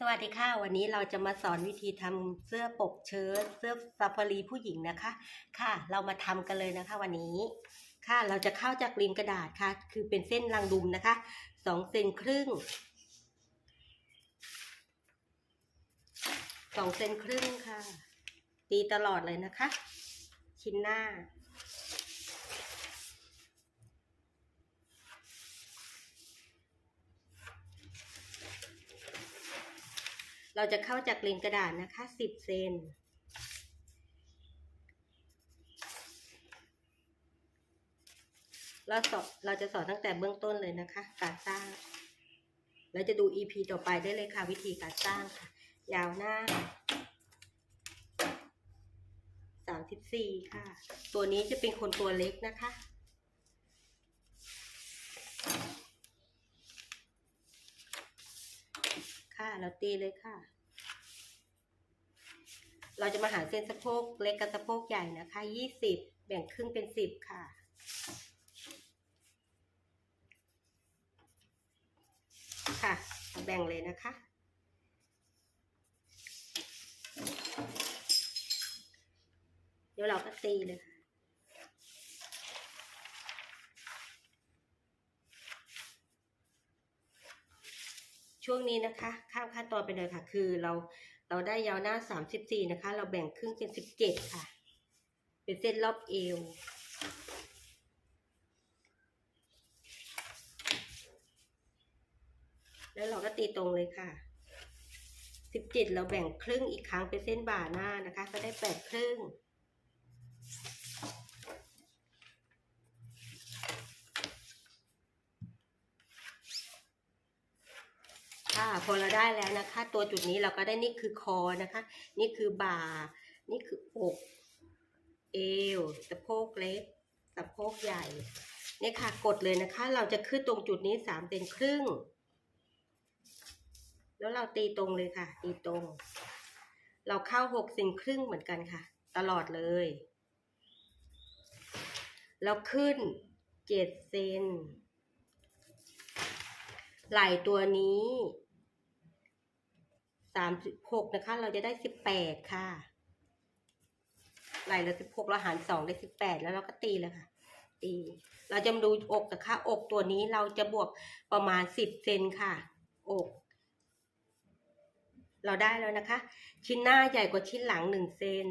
สวัสดีค่ะ วันนี้เราจะมาสอนวิธีทำเสื้อปกเชิ้ตเสื้อซาฟารีผู้หญิงนะคะ ค่ะ เรามาทำกันเลยนะคะ วันนี้ ค่ะ เราจะเข้าจากริมกระดาษค่ะ คือเป็นเส้นรางดุมนะคะสองเซนครึ่งสองเซนครึ่งค่ะ ตีตลอดเลยนะคะ ชิ้นหน้า เราจะเข้าจากริมกระดาษนะคะ10เซนเราสอนเราจะสอนตั้งแต่เบื้องต้นเลยนะคะ การสร้างเราจะดู EP ต่อไปได้เลยค่ะ วิธีการสร้างค่ะ ยาวหน้า34ค่ะ ตัวนี้จะเป็นคนตัวเล็กนะคะ ค่ะ เราตีเลยค่ะ เราจะมาหาเส้นสะโพกเล็กกับสะโพกใหญ่นะคะยี่สิบแบ่งครึ่งเป็นสิบค่ะค่ะ แบ่งเลยนะคะ เดี๋ยวเราก็ตีเลยค่ะ ช่วงนี้นะคะ ข้ามขั้นตอนไปเลยค่ะ คือเราเราได้ยาวหน้า 34 นะคะ เราแบ่งครึ่งเป็น 17 ค่ะ เป็นเส้นรอบเอวแล้วเราก็ตีตรงเลยค่ะ 17 เราแบ่งครึ่งอีกครั้งเป็นเส้นบ่าหน้านะคะ ก็ได้ 8 ครึ่ง พอเราได้แล้วนะคะ ตัวจุดนี้เราก็ได้นี่คือคอนะคะ นี่คือบ่า นี่คืออกเอวสะโพกเล็กสะโพกใหญ่เนี่ยค่ะกดเลยนะคะ เราจะขึ้นตรงจุดนี้สามเซนครึ่ง แล้วเราตีตรงเลยค่ะ ตีตรง เราเข้าหกเซนครึ่งเหมือนกันค่ะ ตลอดเลยแล้วขึ้นเจ็ดเซนไหล่ตัวนี้ สามสิบหกนะคะ เราจะได้สิบแปดค่ะไหล่เราสิบหกเราหารสองได้สิบแปดแล้วเราก็ตีเลยค่ะ ตี เราจะมาดูอกนะคะอกตัวนี้เราจะบวกประมาณสิบเซนค่ะ อก เราได้แล้วนะคะ ชิ้นหน้าใหญ่กว่าชิ้นหลังหนึ่งเซน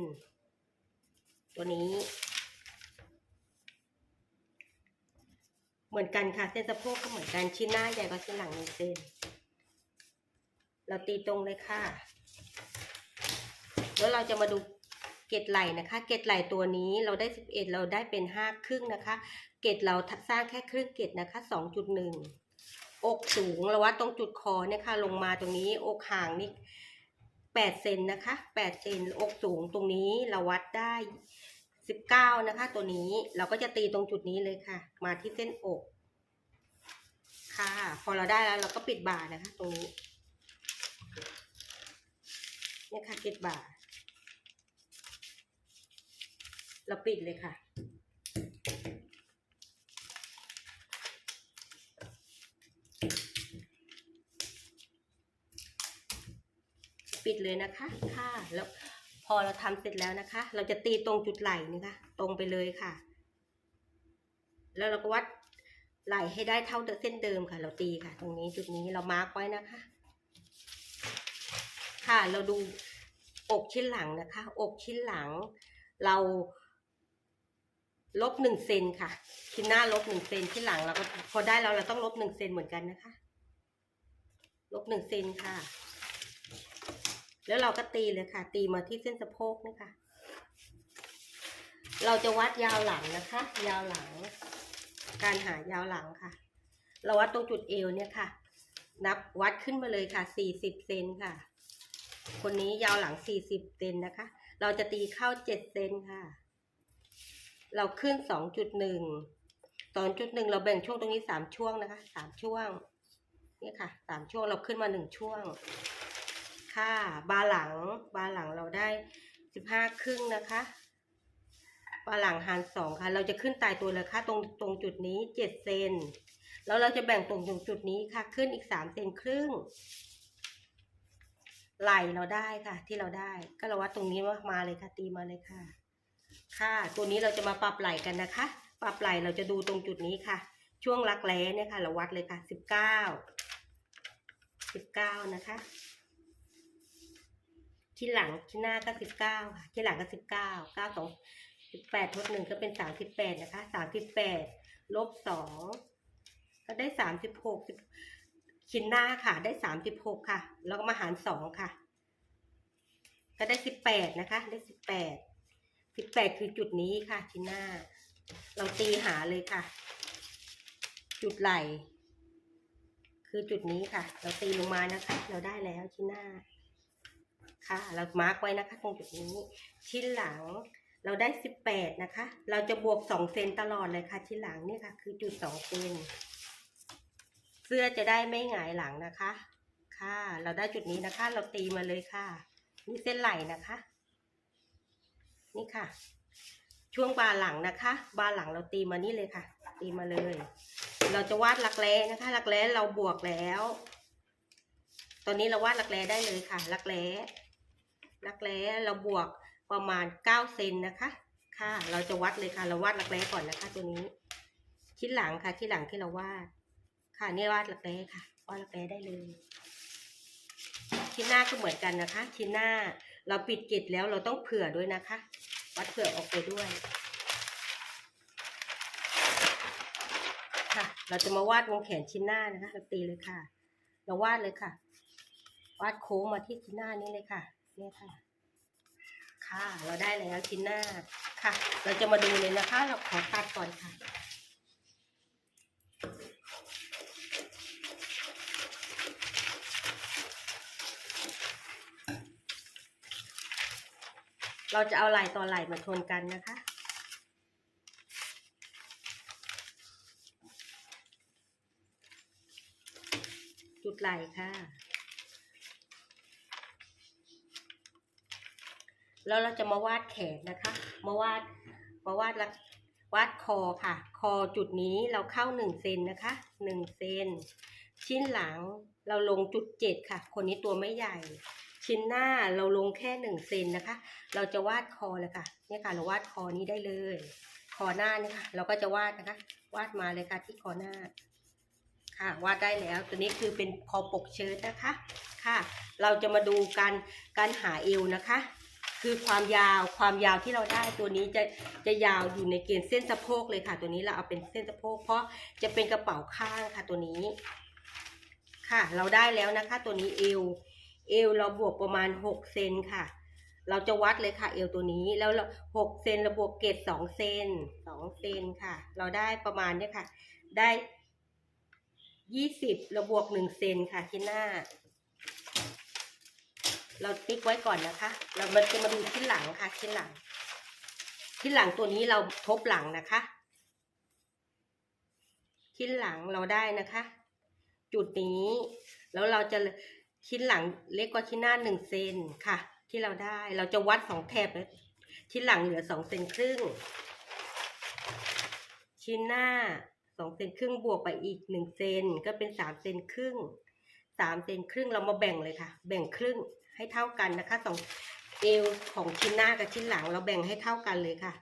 ตัวนี้ เหมือนกันค่ะเส้นสะโพกก็เหมือนกันชิ้นหน้าใหญ่กว่าชิ้นหลังหนึ่งเซน เราตีตรงเลยค่ะ แล้วเราจะมาดูเกตไหล่นะคะ เกตไหล่ตัวนี้เราได้สิบเอ็ดเราได้เป็นห้าครึ่งนะคะ เกตเราสร้างแค่ครึ่งเกตนะคะสองจุดหนึ่งอกสูงเราวัดตรงจุดคอเนี่ยค่ะลงมาตรงนี้อกห่างนี่แปดเซนนะคะแปดเซนอกสูงตรงนี้เราวัดได้สิบเก้านะคะ ตัวนี้เราก็จะตีตรงจุดนี้เลยค่ะ มาที่เส้นอก ค่ะ พอเราได้แล้วเราก็ปิดบ่านะคะ ตรงนี้ เนี่ยค่ะปิดบ่าเราปิดเลยค่ะ ปิดเลยนะคะ ค่ะ แล้วพอเราทำเสร็จแล้วนะคะ เราจะตีตรงจุดไหล่นะคะตรงไปเลยค่ะ แล้วเราก็วัดไหล่ให้ได้เท่าเส้นเดิมค่ะ เราตีค่ะ ตรงนี้จุดนี้เรามาร์กไว้นะคะ ค่ะ เราดูอกชิ้นหลังนะคะ อกชิ้นหลัง เราลบหนึ่งเซนค่ะ ชิ้นหน้าลบหนึ่งเซนชิ้นหลังเราก็พอได้แล้วเราต้องลบหนึ่งเซนเหมือนกันนะคะ ลบหนึ่งเซนค่ะ แล้วเราก็ตีเลยค่ะ ตีมาที่เส้นสะโพกนะคะ เราจะวัดยาวหลังนะคะ ยาวหลัง การหายาวหลังค่ะ เราวัดตรงจุดเอวเนี่ยค่ะ นับวัดขึ้นมาเลยค่ะ40เซนค่ะ คนนี้ยาวหลัง40เซนนะคะ เราจะตีเข้า7เซนค่ะ เราขึ้น2.1 2.1เราแบ่งช่วงตรงนี้3ช่วงนะคะ3ช่วงเนี่ยค่ะ3ช่วงเราขึ้นมา1ช่วง ค่ะ บาหลัง บาหลังเราได้15ครึ่งนะคะปลาหลังหารสองค่ะ เราจะขึ้นตายตัวเลยค่ะ ตรงตรงจุดนี้เจ็ดเซนแล้วเราจะแบ่งตรงจุดนี้ค่ะ ขึ้นอีกสามเซนครึ่ง ไหลเราได้ค่ะ ที่เราได้ ก็เราวัดตรงนี้ว่ามาเลยค่ะ ตีมาเลยค่ะ ค่ะ ตัวนี้เราจะมาปรับไหลกันนะคะ ปรับไหลเราจะดูตรงจุดนี้ค่ะ ช่วงรักแร้เนี่ยค่ะ เราวัดเลยค่ะสิบเก้าสิบเก้านะคะที่หลังที่หน้าก็สิบเก้าค่ะที่หลังก็สิบเก้าเก้าสองสิบแปดทดหนึ่งก็เป็นสามสิบแปดนะคะสามสิบแปดลบสองก็ได้สามสิบหก ชิ้นหน้าค่ะ ได้สามสิบหกค่ะ แล้วก็มาหารสองค่ะ ก็ได้สิบแปดนะคะ ได้สิบแปดสิบแปดคือจุดนี้ค่ะ ชิ้นหน้า เราตีหาเลยค่ะ จุดไหลคือจุดนี้ค่ะ เราตีลงมานะคะ เราได้แล้วชิ้นหน้า ค่ะ เรามาร์กไว้นะคะตรงจุดนี้ ชิ้นหลังเราได้สิบแปดนะคะ เราจะบวกสองเซนตลอดเลยค่ะ ชิ้นหลังเนี่ยค่ะ คือจุดสองเซน สื้อจะได้ไม่หงายหลังนะคะ ค่ะ เราได้จุดนี้นะคะ เราตีมาเลยค่ะ นี่เส้นไหล่นะคะ นี่ค่ะ ช่วงบาหลังนะคะ บาหลังเราตีมานี่เลยค่ะ ตีมาเลย เราจะวาดรักแร้นะคะ รักแร้เราบวกแล้ว ตอนนี้เราวาดรักแร้ได้เลยค่ะ รักแร้ รักแร้เราบวกประมาณเก้าเซนนะคะค่ะ เราจะวัดเลยค่ะ เราวาดรักแร้ก่อนนะคะ ตัวนี้ ชิ้นหลังค่ะ ชิ้นหลังที่เราวาด ค่ะนี่วาดรักแร้ค่ะวาดรักแร้ได้เลย ชิ้นหน้าก็เหมือนกันนะคะ ชิ้นหน้าเราปิดกิจแล้วเราต้องเผื่อด้วยนะคะ วัดเผื่อออกไปด้วย ค่ะ เราจะมาวาดวงแขนชิ้นหน้านะคะเราตีเลยค่ะ เราวาดเลยค่ะ วาดโค้งมาที่ชิ้นหน้านี้เลยค่ะเนี่ยค่ะ ค่ะ เราได้แล้วชิ้นหน้าค่ะ เราจะมาดูเลยนะคะ เราขอตัดก่อนค่ะ เราจะเอาไหล่ต่อไหล่มาชนกันนะคะ จุดไหล่ค่ะ แล้วเราจะมาวาดแขนนะคะ มาวาด มาวาดละวาดคอค่ะ คอจุดนี้เราเข้าหนึ่งเซนนะคะหนึ่งเซน ชิ้นหลังเราลงจุดเจ็ดค่ะ คนนี้ตัวไม่ใหญ่ ชิ้นหน้าเราลงแค่หนึ่งเซนนะคะ เราจะวาดคอเลยค่ะเนี่ยค่ะ เราวาดคอนี้ได้เลย คอหน้านี่ค่ะ เราก็จะวาดนะคะ วาดมาเลยค่ะที่คอหน้า ค่ะ วาดได้แล้ว ตัวนี้คือเป็นคอปกเชิ้ตนะคะ ค่ะ เราจะมาดูการการหาเอวนะคะคือความยาวความยาวที่เราได้ตัวนี้จะจะยาวอยู่ในเกณฑ์เส้นสะโพกเลยค่ะ ตัวนี้เราเอาเป็นเส้นสะโพกเพราะจะเป็นกระเป๋าข้างค่ะตัวนี้ ค่ะ เราได้แล้วนะคะ ตัวนี้เอว เอวเราบวกประมาณหกเซนค่ะ เราจะวัดเลยค่ะ เอวตัวนี้แล้วหกเซนเราบวกเกรดสองเซนสองเซนค่ะ เราได้ประมาณเนี้ยค่ะ ได้ยี่สิบเราบวกหนึ่งเซนค่ะที่หน้า เราติ๊กไว้ก่อนนะคะ เรามาจะมาดูที่หลังค่ะที่หลังที่หลังตัวนี้เราทบหลังนะคะชิ้นหลังเราได้นะคะ จุดนี้ แล้วเราจะชิ้นหลังเล็กกว่าชิ้นหน้าหนึ่งเซนค่ะ ที่เราได้เราจะวัดสองแถบชิ้นหลังเหลือสองเซนครึ่ง ชิ้นหน้าสองเซนครึ่งบวกไปอีกหนึ่งเซนก็เป็นสามเซนครึ่งสามเซนครึ่งเรามาแบ่งเลยค่ะ แบ่งครึ่งให้เท่ากันนะคะสองเอวของชิ้นหน้ากับชิ้นหลัง เราแบ่งให้เท่ากันเลยค่ะ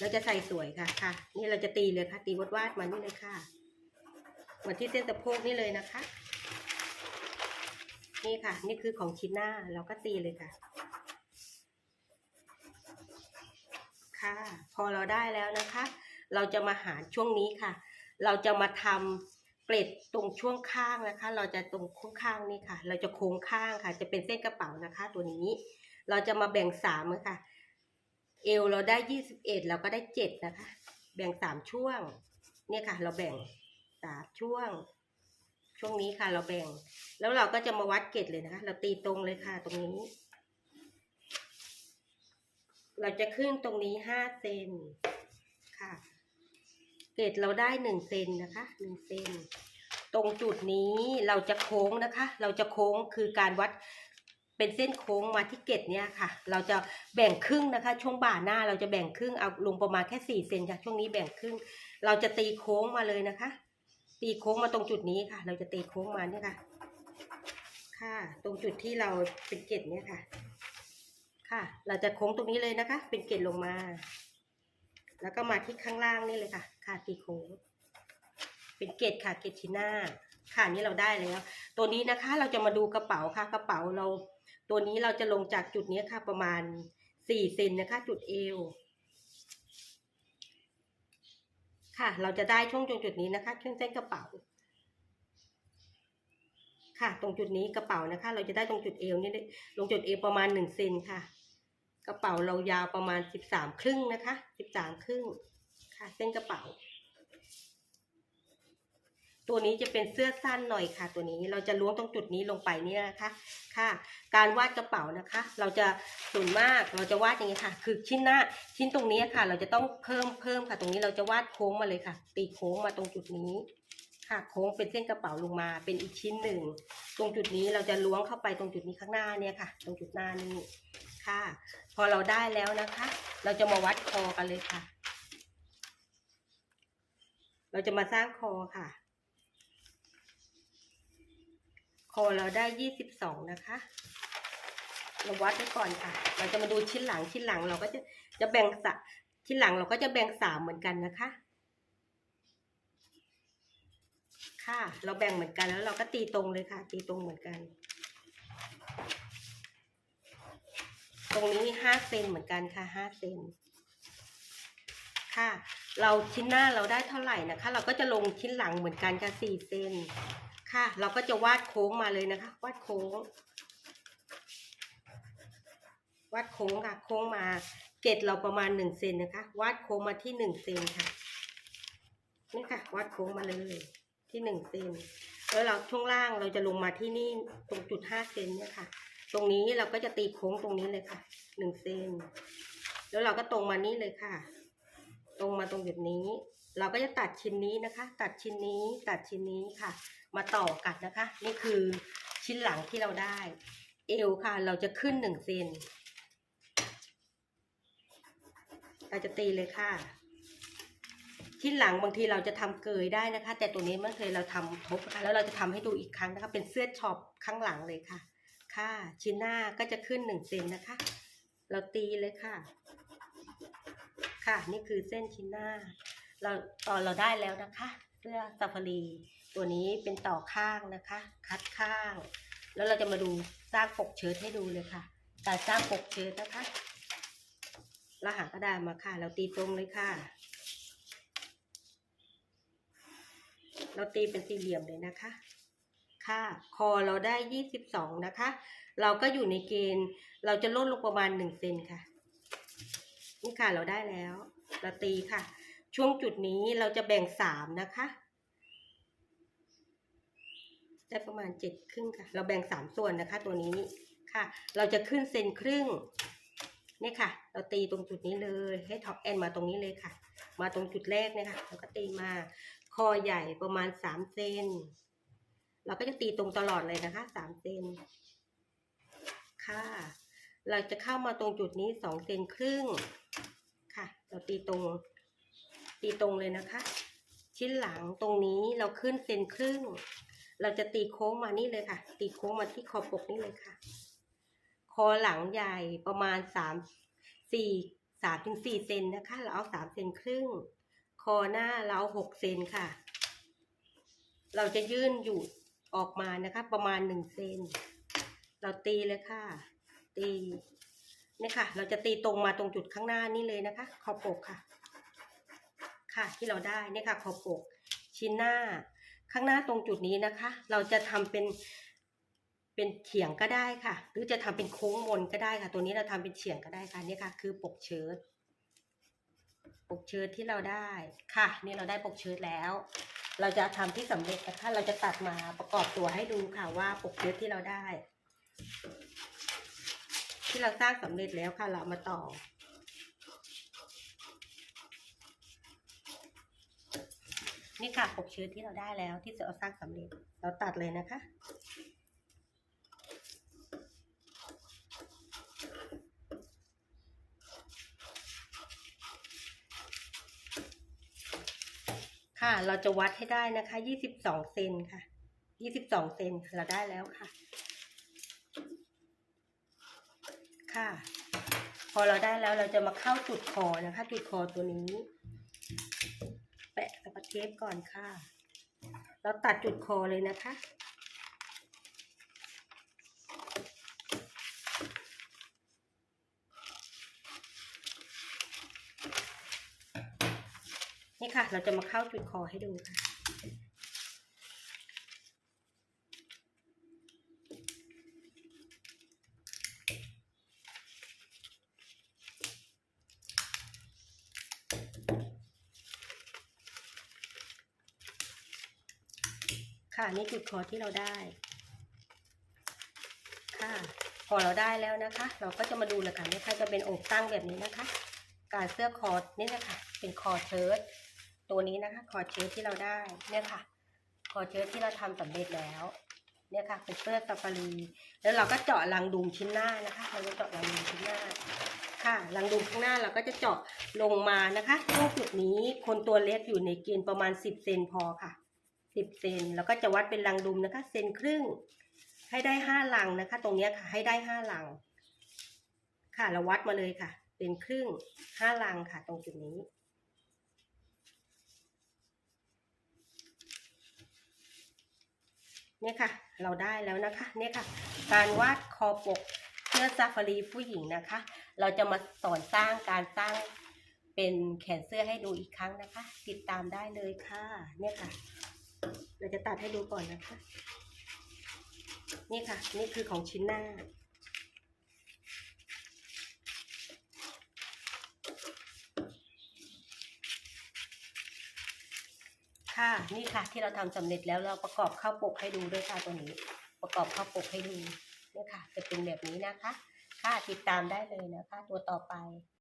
เราจะใส่สวยค่ะค่ะ นี่เราจะตีเลยค่ะ ตีวาดวาดๆมานี่เลยค่ะ หมาที่เส้นสะโพกนี่เลยนะคะ นี่ค่ะ นี่คือของชิ้นหน้าเราก็ตีเลยค่ะ ค่ะ พอเราได้แล้วนะคะ เราจะมาหาช่วงนี้ค่ะ เราจะมาทำเกล็ดตรงช่วงข้างนะคะ เราจะตรงข้างนี่ค่ะ เราจะโค้งข้างค่ะ จะเป็นเส้นกระเป๋านะคะ ตัวนี้ เราจะมาแบ่งสามค่ะ เอวเราได้ยี่สิบเอ็ดเราก็ได้เจ็ดนะคะ แบ่งสามช่วง เนี่ยค่ะ เราแบ่ง สามช่วง ช่วงนี้ค่ะเราแบ่ง แล้วเราก็จะมาวัดเกล็ดเลยนะคะ เราตีตรงเลยค่ะตรงนี้ เราจะขึ้นตรงนี้ห้าเซนค่ะ เกรดเราได้หนึ่งเซนนะคะหนึ่งเซนตรงจุดนี้เราจะโค้งนะคะ เราจะโค้งคือการวัดเป็นเส้นโค้งมาที่เกตเนี่ยค่ะ เราจะแบ่งครึ่งนะคะ ช่วงบ่าหน้าเราจะแบ่งครึ่งเอาลงประมาณแค่สี่เซนค่ะช่วงนี้แบ่งครึ่ง เราจะตีโค้งมาเลยนะคะ ตีโค้งมาตรงจุดนี้ค่ะ เราจะตีโค้งมาเนี่ยค่ะ ค่ะ ตรงจุดที่เราเป็นเกล็ดเนี่ยค่ะ ค่ะ เราจะโค้งตรงนี้เลยนะคะ เป็นเกล็ดลงมา แล้วก็มาที่ข้างล่างนี่เลยค่ะ ค่ะตีโค้ง เป็นเกล็ดค่ะ เกล็ดชิ้นหน้า ค่ะนี่เราได้แล้ว ตัวนี้นะคะเราจะมาดูกระเป๋าค่ะ กระเป๋าเรา ตัวนี้เราจะลงจากจุดนี้ค่ะ ประมาณสี่เซนนะคะ จุดเอว ค่ะ เราจะได้ช่วงตรงจุดนี้นะคะ ช่วงเส้นกระเป๋า ค่ะ ตรงจุดนี้กระเป๋านะคะ เราจะได้ตรงจุดเอวนี่ลงจุดเอวประมาณหนึ่งเซนค่ะ กระเป๋าเรายาวประมาณสิบสามครึ่งนะคะสิบสามครึ่งค่ะ เส้นกระเป๋า ตัวนี้จะเป็นเสื้อสั้นหน่อยค่ะ ตัวนี้เราจะล้วงตรงจุดนี้ลงไปนี่นะคะค่ะ การวาดกระเป๋านะคะ เราจะส่วนมากเราจะวาดอย่างนี้ค่ะ คือชิ้นหน้าชิ้นตรงนี้ค่ะ เราจะต้องเพิ่มเพิ่มค่ะ ตรงนี้เราจะวาดโค้งมาเลยค่ะ ตีโค้งมาตรงจุดนี้ค่ะโค้งเป็นเส้นกระเป๋าลงมาเป็นอีกชิ้นหนึ่ง ตรงจุดนี้เราจะล้วงเข้าไปตรงจุดนี้ข้างหน้าเนี่ยค่ะ ตรงจุดหน้านี้ค่ะ พอเราได้แล้วนะคะ เราจะมาวัดคอกันเลยค่ะ เราจะมาสร้างคอค่ะ คอเราได้ยี่สิบสองนะคะ เราวัดไว้ก่อนค่ะ เราจะมาดูชิ้นหลังชิ้นหลังเราก็จะจะแบ่งสะชิ้นหลังเราก็จะแบ่งสามเหมือนกันนะคะ ค่ะ เราแบ่งเหมือนกันแล้วเราก็ตีตรงเลยค่ะ ตีตรงเหมือนกัน ตรงนี้ห้าเซนเหมือนกันค่ะห้าเซนค่ะ เราชิ้นหน้าเราได้เท่าไหร่นะคะ เราก็จะลงชิ้นหลังเหมือนกันค่ะสี่เซน ค่ะ เราก็จะวาดโค้งมาเลยนะคะ วาดโค้ง วาดโค้งค่ะ โค้งมาเกตเราประมาณหนึ่งเซนนะคะ วาดโค้งมาที่หนึ่งเซนค่ะนี่ค่ะ วาดโค้งมาเลยที่หนึ่งเซนแล้วเราช่วงล่างเราจะลงมาที่นี่ตรงจุดห้าเซนเนี่ยค่ะ ตรงนี้เราก็จะตีโค้งตรงนี้เลยค่ะหนึ่งเซนแล้วเราก็ตรงมานี่เลยค่ะ ตรงมาตรงจุดนี้ เราก็จะตัดชิ้นนี้นะคะ ตัดชิ้นนี้ตัดชิ้นนี้ค่ะ มาต่อกันนะคะ นี่คือชิ้นหลังที่เราได้ เอวค่ะ เราจะขึ้นหนึ่งเซนเราจะตีเลยค่ะ ชิ้นหลังบางทีเราจะทำเกยได้นะคะ แต่ตัวนี้เมื่อเคยเราทำทบนะคะแล้วเราจะทำให้ดูอีกครั้งนะคะ เป็นเสื้อช็อปข้างหลังเลยค่ะ ค่ะ ชิ้นหน้าก็จะขึ้นหนึ่งเซนนะคะ เราตีเลยค่ะ ค่ะ นี่คือเส้นชิ้นหน้า เราตอนเราได้แล้วนะคะเสื้อซาฟารี ตัวนี้เป็นต่อข้างนะคะ คัดข้าง แล้วเราจะมาดูสร้างปกเชิ้ตให้ดูเลยค่ะ การสร้างปกเชิ้ตนะคะเราหากระดาษมาค่ะ เราตีตรงเลยค่ะ เราตีเป็นสี่เหลี่ยมเลยนะคะ ค่ะ คอเราได้ยี่สิบสองนะคะ เราก็อยู่ในเกณฑ์ เราจะลดลงประมาณหนึ่งเซนค่ะ นี่ค่ะเราได้แล้ว เราตีค่ะ ช่วงจุดนี้เราจะแบ่งสามนะคะ ได้ประมาณเจ็ดครึ่งค่ะ เราแบ่งสามส่วนนะคะ ตัวนี้ค่ะ เราจะขึ้นเซนครึ่งเนี่ยค่ะ เราตีตรงจุดนี้เลย ให้ท็อปแอนมาตรงนี้เลยค่ะ มาตรงจุดแรกเนี่ยค่ะเราก็ตีมาคอใหญ่ประมาณสามเซนเราก็จะตีตรงตลอดเลยนะคะสามเซนค่ะ เราจะเข้ามาตรงจุดนี้สองเซนครึ่งค่ะ เราตีตรงตีตรงเลยนะคะ ชิ้นหลังตรงนี้เราขึ้นเซนครึ่ง เราจะตีโค้งมานี่เลยค่ะ ตีโค้งมาที่คอปกนี่เลยค่ะ คอหลังใหญ่ประมาณสามสี่สามถึงสี่เซนนะคะ เราเอาสามเซนครึ่ง คอหน้าเราหกเซนค่ะ เราจะยื่นอยู่ออกมานะคะ ประมาณหนึ่งเซน เราตีเลยค่ะ ตีนี่ค่ะ เราจะตีตรงมาตรงจุดข้างหน้านี่เลยนะคะ ขอบปกค่ะ ค่ะที่เราได้นี่ค่ะ ขอบปกชิ้นหน้า ข้างหน้าตรงจุดนี้นะคะ เราจะทำเป็นเป็นเฉียงก็ได้ค่ะ หรือจะทำเป็นโค้งมนก็ได้ค่ะ ตัวนี้เราทำเป็นเฉียงก็ได้ค่ะนี่ค่ะ คือปกเชิ้ตปกเชิ้ตที่เราได้ค่ะ นี่เราได้ปกเชิ้ตแล้ว เราจะทำที่สำเร็จนะคะเราจะตัดมาประกอบตัวให้ดูค่ะว่าปกเชิ้ตที่เราได้ ที่เราสร้างสำเร็จแล้วค่ะ เรามาต่อ นี่ค่ะปกเชื้อที่เราได้แล้วที่เราสร้างสำเร็จ เราตัดเลยนะคะ ค่ะเราจะวัดให้ได้นะคะ22เซนค่ะ22เซนเราได้แล้วค่ะ ค่ะ พอเราได้แล้วเราจะมาเข้าจุดคอนะคะ จุดคอตัวนี้ ปะสกอตเทปก่อนค่ะ เราตัดจุดคอเลยนะคะ นี่ค่ะ เราจะมาเข้าจุดคอให้ดูค่ะ ค่ะนี่จุดคอที่เราได้ ค่ะ พอเราได้แล้วนะคะ เราก็จะมาดูเลยค่ะนี่ค่ะจะเป็นอกตั้งแบบนี้นะคะ การเสื้อคอนี่นะคะเป็นคอเชิ้ตตัวนี้นะคะ คอเชิ้ตที่เราได้เนี่ยค่ะ คอเชิ้ตที่เราทำสำเร็จแล้วเนี่ยค่ะเป็นเสื้อซาฟารี แล้วเราก็เจาะรังดุมชิ้นหน้านะคะ เราจะเจาะรังดุมชิ้นหน้า ค่ะรังดุมข้างหน้าเราก็จะเจาะลงมานะคะช่วงจุดนี้คนตัวเล็กอยู่ในเกณฑ์ประมาณ 10เซนพอค่ะ 10เซนแล้วก็จะวัดเป็นรังดุมนะคะเซนครึ่ง ให้ได้ห้าลังนะคะ ตรงนี้ค่ะ ให้ได้ห้าลัง ค่ะเราวัดมาเลยค่ะ เป็นครึ่งห้าลังค่ะ ตรงจุดนี้เนี่ยค่ะ เราได้แล้วนะคะ เนี่ยค่ะ การวาดคอปกเสื้อซาฟารีผู้หญิงนะคะ เราจะมาสอนสร้างการสร้างเป็นแขนเสื้อให้ดูอีกครั้งนะคะ ติดตามได้เลยค่ะ เนี่ยค่ะ เราจะตัดให้ดูก่อนนะคะ นี่ค่ะ นี่คือของชิ้นหน้า ค่ะ นี่ค่ะที่เราทำสำเร็จแล้วเราประกอบข้าวปกให้ดูด้วยค่ะตัวนี้ ประกอบข้าวปกให้ดูเนี่ยค่ะ จะเป็นแบบนี้นะคะ ค่ะติดตามได้เลยนะคะ ตัวต่อไป